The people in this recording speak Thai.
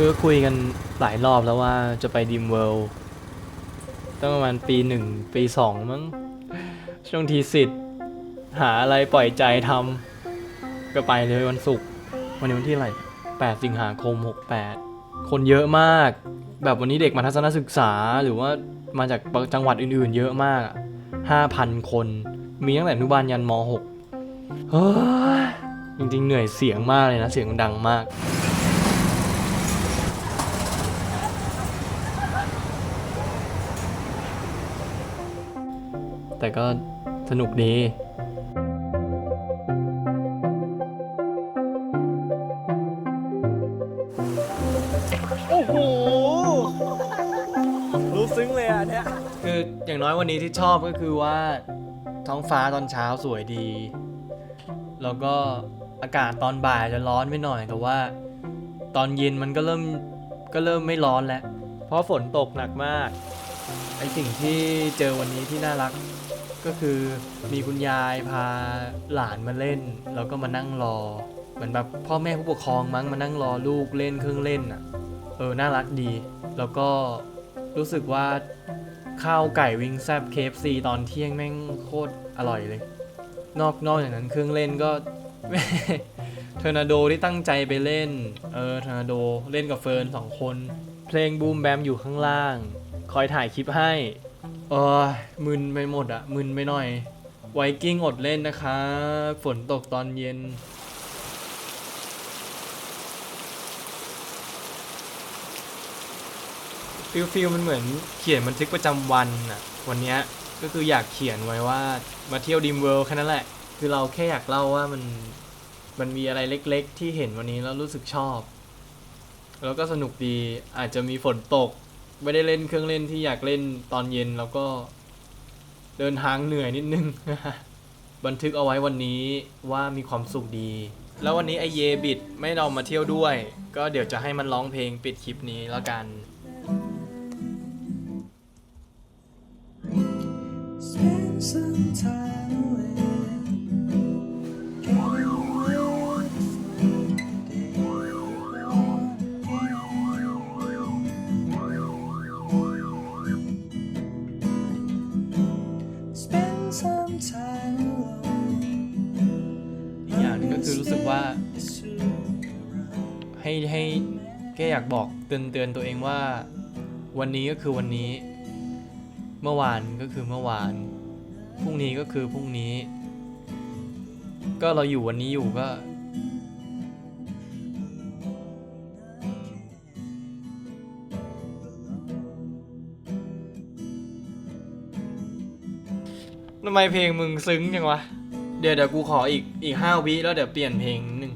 คือคุยกันหลายรอบแล้วว่าจะไปดิมเวิลด์ตั้งประมาณปีหนึ่งปีสองมั้ง ช่วงทีสิทธิ์หาอะไรปล่อยใจทำก็ไปเลยวันศุกร์วันนี้วันที่อะไร8สิงหาคม 68 คนเยอะมาก แบบวันนี้เด็กมาทัศนศึกษาหรือว่ามาจากจังหวัดอื่นๆ เยอะมาก 5,000 คน มีตั้งแต่อนุบาลยันม .6 เฮ้ยจริงๆ เหนื่อยเสียงมากเลยนะ เสียงดังมาก แต่ก็สนุกดีโอ้โหรู้ซึ้งเลยอะเนี่ยคืออย่างน้อยวันนี้ที่ชอบก็คือว่า ท้องฟ้าตอนเช้าสวยดี แล้วก็อากาศตอนบ่ายจะร้อนไปหน่อยแต่ว่า ตอนเย็นมันก็เริ่มก็เริ่มไม่ร้อนแล้ว เพราะฝนตกหนักมากไอสิ่งที่เจอวันนี้ที่น่ารัก ก็คือมีคุณยายพาหลานมาเล่น แล้วก็มานั่งรอ เหมือนแบบพ่อแม่ผู้ปกครองมั้งมานั่งรอลูกเล่นเครื่องเล่นอะ เออ น่ารักดี แล้วก็รู้สึกว่าข้าวไก่วิงแซบ KFC ตอนเที่ยงแม่งโคตรอร่อยเลย นอกนอกจากนั้นเครื่องเล่นก็เทอร์นาโดที่ตั้งใจไปเล่น เออเทอร์นาโดเล่นกับเฟิร์นสองคน เพลงบูมแบมอยู่ข้างล่าง คอยถ่ายคลิปให้ เออมึนไปหมดอะมึนไปหน่อย ไวกิ้งอดเล่นนะคะ ฝนตกตอนเย็น ฟิลฟิลมันเหมือนเขียนบันทึกประจำวันอะวันเนี้ยก็คืออยากเขียนไว้ว่ามาเที่ยวดิมเวิลด์แค่นั้นแหละ คือเราแค่อยากเล่าว่ามันมันมีอะไรเล็กๆ ที่เห็นวันนี้แล้วรู้สึกชอบ แล้วก็สนุกดีอาจจะมีฝนตก ไม่ได้เล่นเครื่องเล่นที่อยากเล่นตอนเย็นแล้วก็เดินทางเหนื่อยนิดนึง บันทึกเอาไว้วันนี้ว่ามีความสุขดี แล้ววันนี้ไอเยบิดไม่เรามาเที่ยวด้วย ก็เดี๋ยวจะให้มันร้องเพลงปิดคลิปนี้แล้วกัน Spend some time ก็คือรู้สึกว่า ให้ให้แค่อยากบอกเตือนเตือนตัวเองว่า วันนี้ก็คือวันนี้ เมื่อวานก็คือเมื่อวาน พรุ่งนี้ก็คือพรุ่งนี้ ก็เราอยู่วันนี้อยู่ก็ทำไมเพลงมึงซึ้งจังวะ เดี๋ยวเดี๋ยวกูขออีกอีกห้าวิแล้วเดี๋ยวเปลี่ยนเพลงหนึ่ง